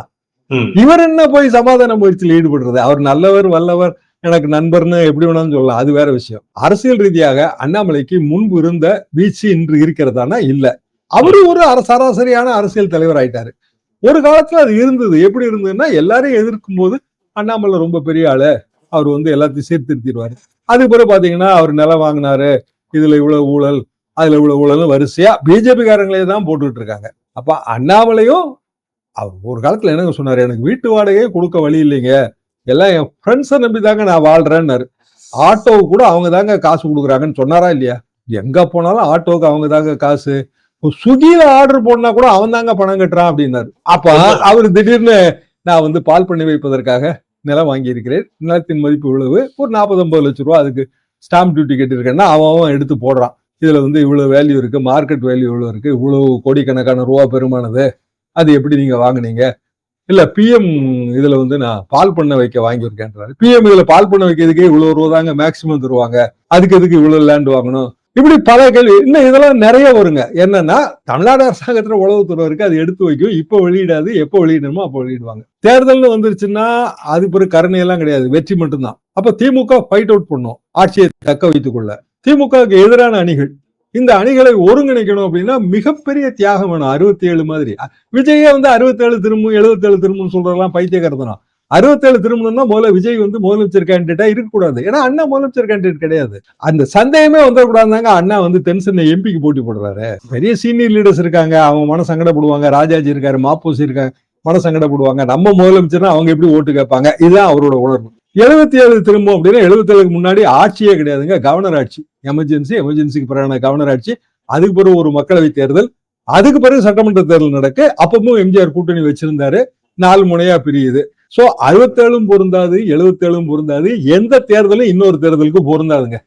இவர் என்ன போய் சமாதான முயற்சியில் ஈடுபடுறது? அவர் நல்லவர் வல்லவர் எனக்கு நண்பர்னு எப்படி வேணாலும் சொல்லலாம். அது வேற விஷயம். அரசியல் ரீதியாக அண்ணாமலைக்கு முன்பு இருந்த வீச்சு இன்று இருக்கிறதானா? இல்ல. அவரு ஒரு சராசரியான அரசியல் தலைவர் ஆயிட்டாரு. ஒரு காலத்துல அது இருந்தது. எப்படி இருந்ததுன்னா எல்லாரையும் எதிர்க்கும் போது அண்ணாமலை ரொம்ப பெரிய ஆளு. அவர் வந்து எல்லாத்தையும் சீர்திருத்திடுவாரு. அதுக்கு பிறகு பாத்தீங்கன்னா அவர் நிலம் வாங்கினாரு. இதுல இவ்வளவு ஊழல் அதுல இவ்வளவு ஊழல் வரிசையா பிஜேபி காரங்களே தான் போட்டுட்டு இருக்காங்க அப்ப அண்ணாமலையும் அவர் ஒரு காலத்துல என்னங்க சொன்னாரு? எனக்கு வீட்டு வாடகையே கொடுக்க வழி இல்லைங்க. எல்லாம் என் ஃப்ரெண்ட்ஸை நம்பி தாங்க நான் வாழ்றேன்னாரு. ஆட்டோவுக்கு கூட அவங்க தாங்க காசு கொடுக்குறாங்கன்னு சொன்னாரா இல்லையா? எங்க போனாலும் ஆட்டோவுக்கு அவங்க தாங்க காசு. இப்போ ஆர்டர் போடனா கூட அவன் தாங்க பணம் கட்டுறான் அப்படின்னாரு. அப்ப அவர் திடீர்னு நான் வந்து பால் பண்ணி வைப்பதற்காக நிலம் வாங்கியிருக்கிறேன். நிலத்தின் மதிப்பு இவ்வளவு. ஒரு நாற்பது ஐம்பது லட்சம் ரூபா அதுக்கு ஸ்டாம்ப் டியூட்டி கட்டியிருக்கேன்னா அவன் அவன் எடுத்து போடுறான். இதில் வந்து இவ்வளோ வேல்யூ இருக்கு மார்க்கெட் வேல்யூ இவ்வளோ இருக்குது இவ்வளோ கோடிக்கணக்கான ரூபா பெருமானது அது எப்படி நீங்க வாங்குனீங்க? இல்லை பிஎம் இதில் வந்து நான் பால் பண்ண வைக்க வாங்கியிருக்கேன்றாரு. பிஎம் இதில் பால் பண்ண வைக்கிறதுக்கே இவ்வளோ ரூபா தாங்க மேக்சிமம் தருவாங்க. அதுக்கு எதுக்கு இவ்வளோ லேண்ட் வாங்கணும்? இப்படி பல கேள்வி இன்னும் இதெல்லாம் நிறைய வருங்க. என்னன்னா தமிழ்நாடு அரசாங்கத்தில் உளவுத்துறை இருக்கு அது எடுத்து வைக்கும். இப்போ வெளியிடாது எப்போ வெளியிடணுமோ அப்போ வெளியிடுவாங்க. தேர்தல்னு வந்துருச்சுன்னா அது பிறகு கருணை எல்லாம் கிடையாது. வெற்றி மட்டும்தான். அப்போ திமுக ஃபைட் அவுட் பண்ணும். ஆட்சியை தக்க வைத்துக் கொள்ள. திமுகவுக்கு எதிரான அணிகள். இந்த அணிகளை ஒருங்கிணைக்கணும் அப்படின்னா மிகப்பெரிய தியாகம் வேணும். அறுபத்தி ஏழு மாதிரி விஜயே வந்து அறுபத்தேழு திரும்பும் எழுபத்தேழு திரும்பும் சொல்றதெல்லாம் பைத்தியக்காரத்தனம். அறுபத்தேழு திரும்பணும்னா முதல்ல விஜய் வந்து முதலமைச்சர் கேண்டிடேட்டா இருக்கக்கூடாது. ஏன்னா அண்ணா முதலமைச்சர் கேண்டிடேட் கிடையாது. அந்த சந்தேகமே வந்துடக்கூடாதுதாங்க. அண்ணா வந்து தென்சென்னை எம்பிக்கு போட்டி போடுறாரு. பெரிய சீனியர் லீடர்ஸ் இருக்காங்க. அவங்க மன சங்கடப்படுவாங்க. ராஜாஜி இருக்காரு மாப்பூசி இருக்காங்க. மன சங்கடப்படுவாங்க. நம்ம முதலமைச்சர்னா அவங்க எப்படி ஓட்டு கேட்பாங்க? இதுதான் அவரோட உணர்வு. எழுபத்தி ஏழு திரும்பும் அப்படின்னா எழுபத்தி ஏழுக்கு முன்னாடி ஆட்சியே கிடையாதுங்க. கவர்னர் ஆட்சி எமர்ஜென்சி எமர்ஜென்சிக்கு பிறகான கவர்னர் ஆட்சி அதுக்கு பிறகு ஒரு மக்களவை தேர்தல். அதுக்கு பிறகு சட்டமன்ற தேர்தல் நடக்கு. அப்பவும் எம்ஜிஆர் கூட்டணி வச்சிருந்தாரு. நாலு முனையா பிரியுது. சோ அறுபத்தேழும் பொருந்தாது எழுபத்தேழும் பொருந்தாது. எந்த தேர்தலும் இன்னொரு தேர்தலுக்கு பொருந்தாதுங்க.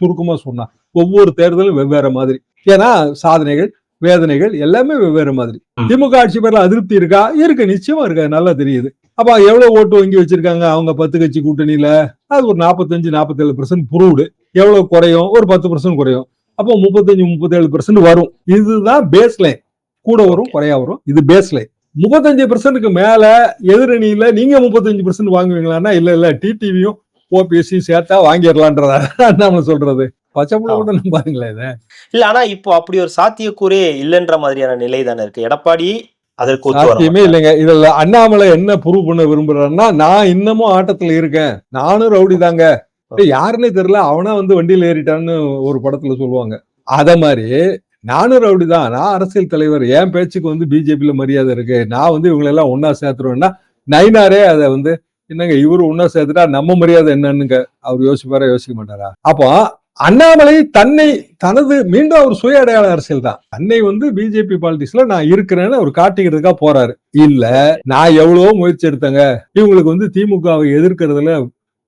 சுருக்கமா சொன்னா. ஒவ்வொரு தேர்தலும் வெவ்வேறு மாதிரி. ஏன்னா சாதனைகள் வேதனைகள் எல்லாமே வெவ்வேறு மாதிரி. திமுக ஆட்சி பேர்ல அதிருப்தி இருக்கா? இருக்கு. நிச்சயமா இருக்கா. நல்லா தெரியுது. அப்போ எவ்வளோ ஓட்டு வங்கி வச்சிருக்காங்க? அவங்க பத்து கட்சி கூட்டணியில. அது ஒரு நாற்பத்தஞ்சு நாற்பத்தேழு பர்சன்ட் ப்ரூவ்டு எவ்வளவு குறையும்? ஒரு பத்து பர்சன்ட் குறையும். அப்போ முப்பத்தஞ்சு முப்பத்தேழு பர்சன்ட் வரும். இதுதான் பேஸ் லைன் கூட வரும் குறையா வரும். இது பேஸ் லைன் முப்பத்தஞ்சு பெர்சன்ட்டுக்கு மேல எதிரணியில நீங்க முப்பத்தஞ்சு பெர்சன்ட் வாங்குவீங்களான்னா இல்ல இல்ல. டிடிவியும் ஓபிஎஸ்சி சேர்த்தா வாங்கிடலான்றதா நம்ம சொல்றது. பச்சை புள்ள இல்ல ஆனா இப்போ அப்படி ஒரு சாத்தியக்கூறே இல்லைன்ற மாதிரியான நிலை தானே இருக்கு. எடப்பாடி அதற்கு சாத்தியமே இல்லைங்க. இதுல அண்ணாமலை என்ன ப்ரூவ் பண்ண விரும்புறாருன்னா நான் இன்னமும் ஆட்டத்துல இருக்கேன். நானும் ரவுடி தாங்க. யாருன்னே தெரியல. அவனா வந்து வண்டியில ஏறிட்டான்னு ஒரு படத்துல சொல்லுவாங்க. அத மாதிரி நானும் ரவுடி தான். நான் அரசியல் தலைவர். என் பேச்சுக்கு வந்து பிஜேபியில மரியாதை இருக்கு. நான் வந்து இவங்களை எல்லாம் ஒன்னா சேர்த்துருவேன்னா நைனாரே அதை வந்து என்னங்க இவரு ஒன்னா சேர்த்துட்டா நம்ம மரியாதை என்னன்னுங்க. அவர் யோசிப்பாரா யோசிக்க மாட்டாரா? அப்போ அண்ணாமலை தன்னை தனது மீண்டும் அவர் சுய அடையாள அரசியல் தான். தன்னை வந்து பிஜேபி பாலிடிக்ஸ்ல நான் இருக்கிறேன்னு அவர் காட்டிக்கிறதுக்காக போறாரு. இல்ல நான் எவ்வளவோ முயற்சி எடுத்தேங்க. இவங்களுக்கு வந்து திமுகவை எதிர்க்கிறதுல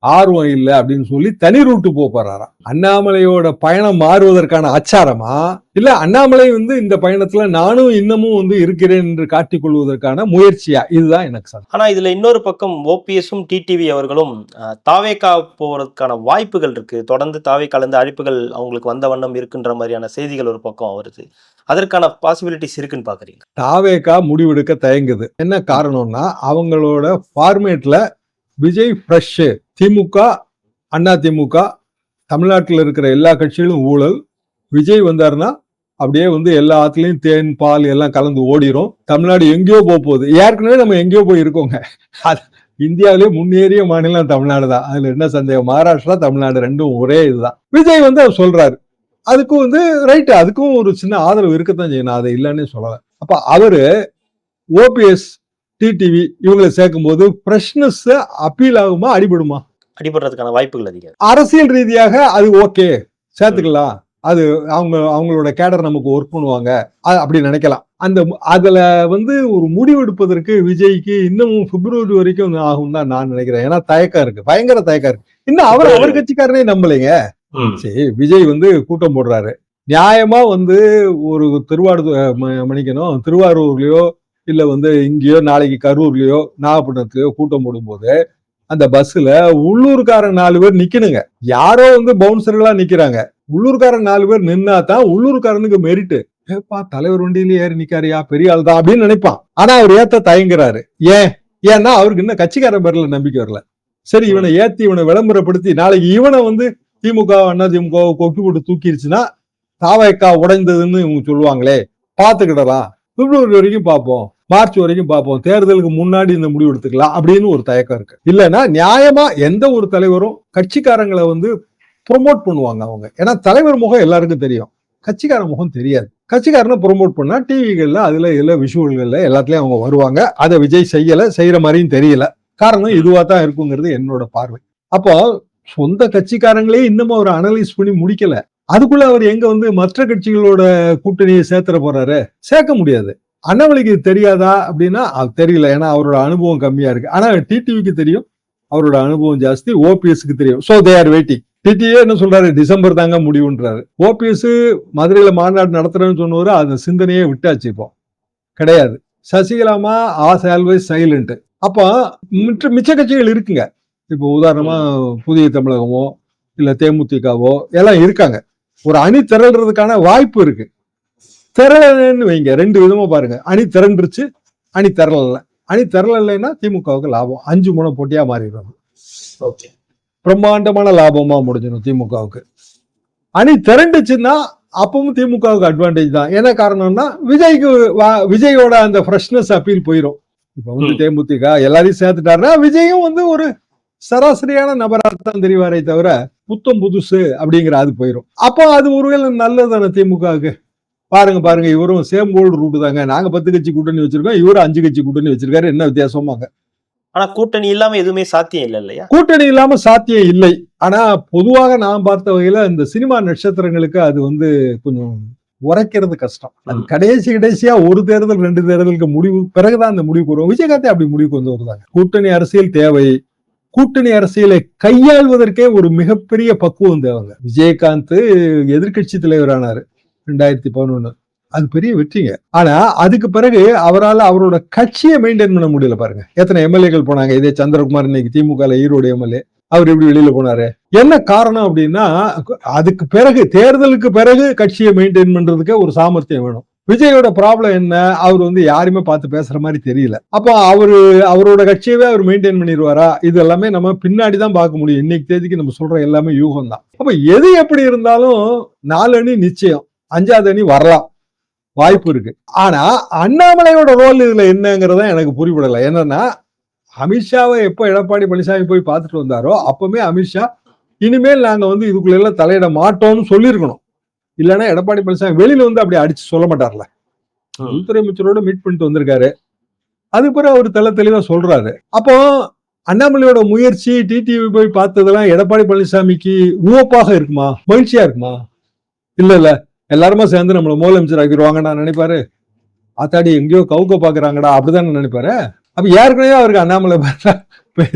ஆர்வம் இல்லை அப்படின்னு சொல்லி தனி ரூட்டு போக போறாராம் அண்ணாமலையோட பயணம் மாறுவதற்கான அச்சாரமா இல்ல அண்ணாமலை வந்து இந்த பயணத்துல நானும் இன்னமும் வந்து இருக்கிறேன் என்று காட்டிக் கொள்வதற்கான முயற்சியா? இதுதான் எனக்கு சந்தேகம். ஆனா இதுல இன்னொரு பக்கம் ஓபிஎஸும் டிடிவி அவர்களும் அஹ், தாவேகா போறதுக்கான வாய்ப்புகள் இருக்கு. தொடர்ந்து தாவேக்கால இருந்து அழைப்புகள் அவங்களுக்கு வந்த வண்ணம் இருக்குன்ற மாதிரியான செய்திகள் ஒரு பக்கம் வருது. அதற்கான பாசிபிலிட்டிஸ் இருக்குன்னு பாக்குறீங்க. தாவேகா முடிவெடுக்க தயங்குது. என்ன காரணம்னா அவங்களோட ஃபார்மேட்ல விஜய் ஃப்ரெஷ் திமுக அண்ணா திமுக தமிழ்நாட்டில் இருக்கிற எல்லா கட்சிகளும் ஊழல். விஜய் வந்தாருன்னா அப்படியே வந்து எல்லா ஆத்துலயும் தேன் பால் எல்லாம் கலந்து ஓடிரும். தமிழ்நாடு எங்கேயோ போக போகுது. ஏற்கனவே நம்ம எங்கேயோ போய் இருக்கோங்க அது முன்னேறிய மாநிலம் தமிழ்நாடு தான். அதுல என்ன சந்தேகம்? மகாராஷ்டிரா தமிழ்நாடு ரெண்டும் ஒரே இதுதான். விஜய் வந்து அவர் சொல்றாரு. அதுக்கும் வந்து ரைட்டு அதுக்கும் ஒரு சின்ன ஆதரவு இருக்கத்தான் செய்யணும் அதை இல்லைன்னு சொல்லலை. அப்ப அவரு ஓபிஎஸ் டிடிவி இவங்களை சேர்க்கும் போது ஃப்ரெஷ்னஸ் அப்பீல் ஆகுமா அடிபடுமா? அடிபடுறதுக்கான வாய்ப்புகள் அதிகம். அரசியல் ரீதியாக அது ஓகே. சேர்த்துக்கலாம். அது அவங்க அவங்களோட கேடர் நமக்கு ஒர்க் பண்ணுவாங்க. அப்படி நினைக்கலாம். அந்த அதுல வந்து ஒரு முடிவெடுப்பதற்கு விஜய்க்கு இன்னமும் பிப்ரவரி வரைக்கும் ஆகும் தான் நான் நினைக்கிறேன். ஏன்னா தயக்கம் இருக்கு. பயங்கர தயக்கம் இருக்கு. இன்னும் அவர் அவர் கட்சிக்காரனே நம்பலைங்க. சரி விஜய் வந்து கூட்டம் போடுறாரு. நியாயமா வந்து ஒரு திருவாடு மணிக்கணும் திருவாரூர்லயோ இல்ல வந்து இங்கேயோ நாளைக்கு கரூர்லயோ நாகப்பட்டினத்துலயோ கூட்டம் போடும்போது அந்த பஸ்ல உள்ளூர்காரன் நாலு பேர் நிக்கணுங்க. யாரோ வந்து பவுன்சர்களா நிக்கிறாங்க. உள்ளூர்காரன் நாலு பேர் நின்னா தான் உள்ளூர்காரனுக்கு மெரிட்டு ஏப்பா தலைவர் வண்டியிலேயே ஏறி நிக்காரியா? பெரிய ஆள் தான் அப்படின்னு நினைப்பான். ஆனா அவர் ஏத்த தயங்குறாரு. ஏன்? ஏன்னா அவருக்கு இன்னும் கட்சிக்காரன் பேர்ல நம்பிக்கை வரல. சரி இவனை ஏத்தி இவனை விளம்பரப்படுத்தி நாளைக்கு இவனை வந்து திமுக அண்ணா திமுக கொக்கி போட்டு தூக்கிடுச்சுன்னா தாவைக்கா உடைந்ததுன்னு இவங்க சொல்லுவாங்களே. பாத்துக்கிடலாம் பிப்ரவரி வரைக்கும் பார்ப்போம். மார்ச் வரைக்கும் பார்ப்போம். தேர்தலுக்கு முன்னாடி இந்த முடிவு எடுத்துக்கலாம் அப்படின்னு ஒரு தயக்கம் இருக்கு. இல்லைன்னா நியாயமா எந்த ஒரு தலைவரும் கட்சிக்காரங்களை வந்து ப்ரொமோட் பண்ணுவாங்க அவங்க. ஏன்னா தலைவர் முகம் எல்லாருக்கும் தெரியும். கட்சிக்கார முகம் தெரியாது. கட்சிக்காரனை ப்ரொமோட் பண்ணா டிவிகள்ல அதுல இல்ல விஷுவல்கள்ல எல்லாத்துலயும் அவங்க வருவாங்க. அதை விஜய் செய்யல செய்யற மாதிரியும் தெரியல. காரணம் இதுவா தான் இருக்குங்கிறது என்னோட பார்வை. அப்போ சொந்த கட்சிக்காரங்களே இன்னமும் அவர் அனலைஸ் பண்ணி முடிக்கல. அதுக்குள்ள அவர் எங்க வந்து மற்ற கட்சிகளோட கூட்டணியை சேர்த்துற போறாரு? சேர்க்க முடியாது. அண்ணாமலைக்கு தெரியாதா அப்படின்னா அது தெரியல. ஏன்னா அவரோட அனுபவம் கம்மியா இருக்கு. ஆனா டிடிவிக்கு தெரியும். அவரோட அனுபவம் ஜாஸ்தி. ஓபிஎஸ்க்கு தெரியும். சோ தே ஆர் வெயிட்டிங் டிடிஏ என்ன சொல்றாரு? டிசம்பர் தாங்க முடிவுன்றாரு. ஓபிஎஸ் மதுரையில மாநாடு நடத்துறேன்னு சொன்னவரு அந்த சிந்தனையே விட்டாச்சு இப்போ. கிடையாது. சசிகலாமா ஆஸ் ஆல்வேஸ் சைலண்ட் அப்போ மிச்ச மிச்ச கட்சிகள் இருக்குங்க. இப்போ உதாரணமா புதிய தமிழகமோ இல்லை தேமுதிகவோ எல்லாம் இருக்காங்க. ஒரு அணி திரள்றதுக்கான வாய்ப்பு இருக்கு. திரளன்னு வைங்க. ரெண்டு விதமா பாருங்க. அணி திரண்டுருச்சு அணி திரளல. அணி திரளலைன்னா திமுகவுக்கு லாபம். அஞ்சு முனை போட்டியா ஓகே. பிரம்மாண்டமான லாபமா முடிஞ்சிடும் திமுகவுக்கு. அணி திரண்டுச்சுன்னா அப்பவும் திமுகவுக்கு அட்வான்டேஜ் தான். என்ன காரணம்னா விஜய்க்கு விஜயோட அந்த ஃப்ரெஷ்னஸ் அப்பீல் போயிடும் இப்ப வந்து. தேமுதிக எல்லாரையும் சேர்த்துட்டாருன்னா விஜயும் வந்து ஒரு சராசரியான நபராகத்தான் தெரிவாரே தவிர புத்தம் புதுசு அப்படிங்கிற அது போயிடும் அப்போ அது ஒருவேளை நல்லதானே திமுகவுக்கு? பாருங்க பாருங்க இவரும் சேம் கோல்டு ரூட் தாங்க. நாங்க பத்து கட்சி கூட்டணி வச்சிருக்கோம் இவரும் அஞ்சு கட்சி கூட்டணி வச்சிருக்காரு. என்ன வித்தியாசமாங்க? ஆனா கூட்டணி இல்லாம எதுவுமே சாத்தியம் இல்லை இல்லையா? கூட்டணி இல்லாம சாத்தியம் இல்லை. ஆனா பொதுவாக நான் பார்த்த வகையில இந்த சினிமா நட்சத்திரங்களுக்கு அது வந்து கொஞ்சம் உரைக்கிறது கஷ்டம். அது. கடைசி கடைசியா ஒரு தேர்தல் ரெண்டு தேர்தலுக்கு முடிவு பிறகுதான் அந்த முடிவுக்கு வரும் விஜயகாந்தே அப்படி முடிவுக்கு வந்து வருதாங்க. கூட்டணி அரசியல் தேவை. கூட்டணி அரசியலை கையாள்வதற்கே ஒரு மிகப்பெரிய பக்குவம் தேவைங்க. விஜயகாந்த் எதிர்க்கட்சி தலைவரானாரு. ரெண்டாயிரத்தி பதினொன்று அது பெரிய வெற்றிங்க. ஆனா அதுக்கு பிறகு அவரால் அவரோட கட்சியை மெயின்டைன் பண்ண முடியல பாருங்க. எத்தனை எம்எல்ஏக்கள் போனாங்க? இதே சந்திரகுமார் இன்னைக்கு திமுக ஈரோடு எம்எல்ஏ. அவர் எப்படி வெளியில போனாரு? என்ன காரணம் அப்படின்னா அதுக்கு பிறகு தேர்தலுக்கு பிறகு கட்சியை மெயின்டைன் பண்றதுக்கு ஒரு சாமர்த்தியம் வேணும். விஜயோட ப்ராப்ளம் என்ன? அவர் வந்து யாருமே பார்த்து பேசுற மாதிரி தெரியல. அப்போ அவரு அவரோட கட்சியவே அவர் மெயின்டைன் பண்ணிடுவாரா? இது எல்லாமே நம்ம பின்னாடி தான் பார்க்க முடியும். இன்னைக்கு தேதிக்கு நம்ம சொல்ற எல்லாமே யூகம் தான் அப்ப எது எப்படி இருந்தாலும் நாலு அணி நிச்சயம். அஞ்சாவது அணி வரலாம். வாய்ப்பு இருக்கு. ஆனா அண்ணாமலையோட ரோல் இதுல என்னங்கிறத எனக்கு புரிபடலை. என்னன்னா அமித்ஷாவை எப்போ எடப்பாடி பழனிசாமி போய் பார்த்துட்டு வந்தாரோ அப்பவுமே அமித்ஷா இனிமேல் நாங்க வந்து இதுக்குள்ள எல்லாம் தலையிட மாட்டோம்னு சொல்லியிருக்கணும். இல்லைன்னா எடப்பாடி பழனிசாமி வெளியில வந்து அப்படி அடிச்சு சொல்ல மாட்டார்ல. உள்துறை அமைச்சரோட மீட் பண்ணிட்டு வந்திருக்காரு. அதுக்கு பிறகு அவர் தெள்ள தெளிவா சொல்றாரு. அப்போ அண்ணாமலையோட முயற்சி டிடிவி போய் பார்த்ததெல்லாம் எடப்பாடி பழனிசாமிக்கு உவப்பாக இருக்குமா? மகிழ்ச்சியா இருக்குமா? இல்ல இல்ல. எல்லாருமே சேர்ந்து நம்மளை முதலமைச்சர் ஆக்கிடுவாங்க நான் நினைப்பாரு. ஆத்தாடி எங்கேயோ கவுக்க பாக்குறாங்கடா அப்படிதான் நினைப்பாரு. அப்ப ஏற்கனவே அவருக்கு அண்ணாமலை பார்த்தா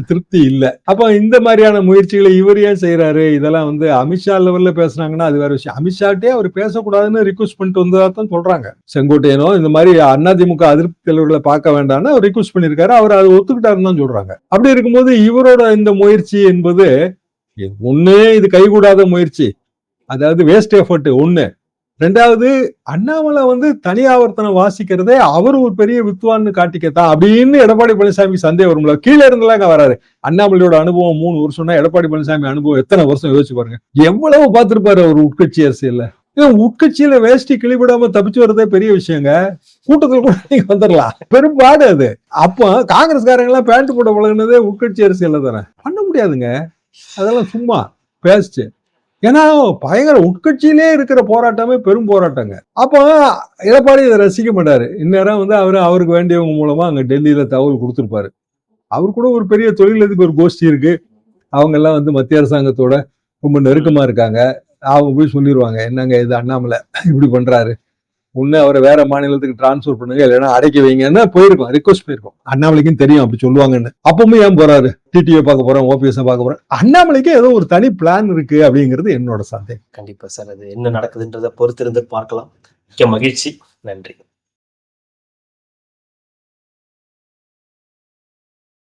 திருப்தி இல்லை. அப்ப இந்த மாதிரியான முயற்சிகளை இவர் ஏன் செய்யறாரு இதெல்லாம் வந்து அமித்ஷா லெவல்ல பேசுனாங்கன்னா அது வேற விஷயம். அமித்ஷாட்டே அவர் பேசக்கூடாதுன்னு ரிக்வஸ்ட் பண்ணிட்டு வந்ததா தான் சொல்றாங்க. செங்கோட்டையனோ இந்த மாதிரி அதிமுக அதிருப்தி தலைவர்களை பார்க்க வேண்டாம்னு அவர் ரிக்வஸ்ட் பண்ணியிருக்காரு. அவர் அதை ஒத்துக்கிட்டாருன்னு தான் சொல்றாங்க. அப்படி இருக்கும்போது இவரோட இந்த முயற்சி என்பது ஒண்ணு இது கைகூடாத முயற்சி. அதாவது வேஸ்ட் எஃபர்ட் ஒண்ணு. ரெண்டாவது அண்ணாமலை வந்து தனியாவர்த்தனம் வாசிக்கிறதே அவர் ஒரு பெரிய வித்துவான்னு காட்டிக்கத்தான் அப்படின்னு எடப்பாடி பழனிசாமி சந்தேகம் வரும்ல கீழே இருந்தெல்லாம் அங்க வராரு. அண்ணாமலையோட அனுபவம் மூணு வருஷம்னா எடப்பாடி பழனிசாமி அனுபவம் எத்தனை வருஷம் யோசிச்சு பாருங்க. எவ்வளவு பார்த்திருப்பாரு அவர் உட்கட்சி அரசியல்ல. உட்கட்சியில வேஷ்டி கிளிவிடாம தப்பிச்சு வர்றதே பெரிய விஷயங்க. கூட்டத்துல கூட நீங்க வந்துடலாம் பெரும்பாடு அது. அப்போ காங்கிரஸ்காரங்க எல்லாம் பேண்ட் போட பழகுனதே உட்கட்சி அரசியல் தானே. பண்ண முடியாதுங்க. அதெல்லாம் சும்மா பேசிச்சு. ஏன்னா பயங்கர உட்கட்சியிலே இருக்கிற போராட்டமே பெரும் போராட்டங்க. அப்போ எடப்பாடி இதை ரசிக்க மாட்டாரு. இந்நேரம் வந்து அவர் அவருக்கு வேண்டியவங்க மூலமா அங்க டெல்லியில தகவல் கொடுத்துருப்பாரு. அவர் கூட ஒரு பெரிய தொழிலதிபர் கோஷ்டி இருக்கு. அவங்க எல்லாம் வந்து மத்திய அரசாங்கத்தோட ரொம்ப நெருக்கமா இருக்காங்க. அவங்க போய் சொல்லிடுவாங்க என்னங்க இது அண்ணாமலை இப்படி பண்றாரு. ஒண்ணு அவரை வேற மாநிலத்துக்கு டிரான்ஸ்ஃபர் பண்ணுங்க இல்லைன்னா அடைக்க வைங்கன்னு போயிருக்கோம் ரிக்வஸ்ட் போயிருக்கோம். அண்ணாமலைக்கும் தெரியும் அப்படி சொல்லுவாங்கன்னு. அப்பவுமே ஏன் போறாரு? டிடிஏ பார்க்க போறோம் ஓபிஎஸ் பார்க்க போறோம் அண்ணாமலைக்கு ஏதோ ஒரு தனி பிளான் இருக்கு அப்படிங்கிறது என்னோட சந்தேகம். கண்டிப்பா சார் அது என்ன நடக்குதுன்றதை பொறுத்திருந்து பார்க்கலாம். மிக்க மகிழ்ச்சி. நன்றி.